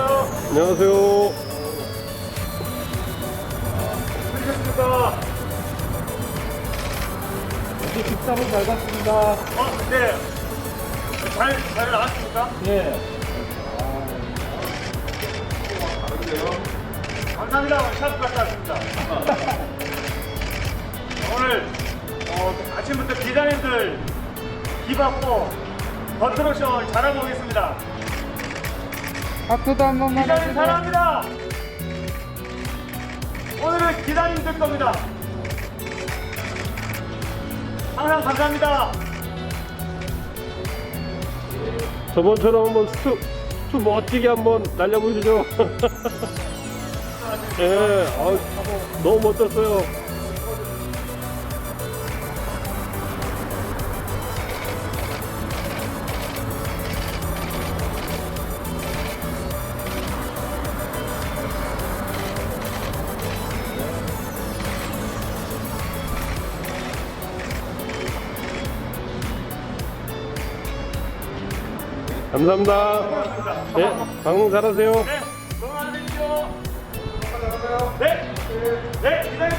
안녕하세요. 안녕하십니까. 식사를 잘 갔습니다. 어, 네. 잘, 잘 나왔습니까? 예. 감사합니다. 오늘 샵 갔다 왔습니다. 오늘 어, 아침부터 기자님들 기 받고 버트로쇼 잘하고 오겠습니다. 박수도 한 번만 해주세요. 사랑합니다. 오늘은 기자님들 겁니다. 항상 감사합니다. 저번처럼 한번 수, 수 멋지게 한번 날려보시죠. 예, 아, 너무 멋졌어요. 감사합니다. 네, 방송 잘하세요. 네, 건강하십시오. 네, 네, 기다립니다.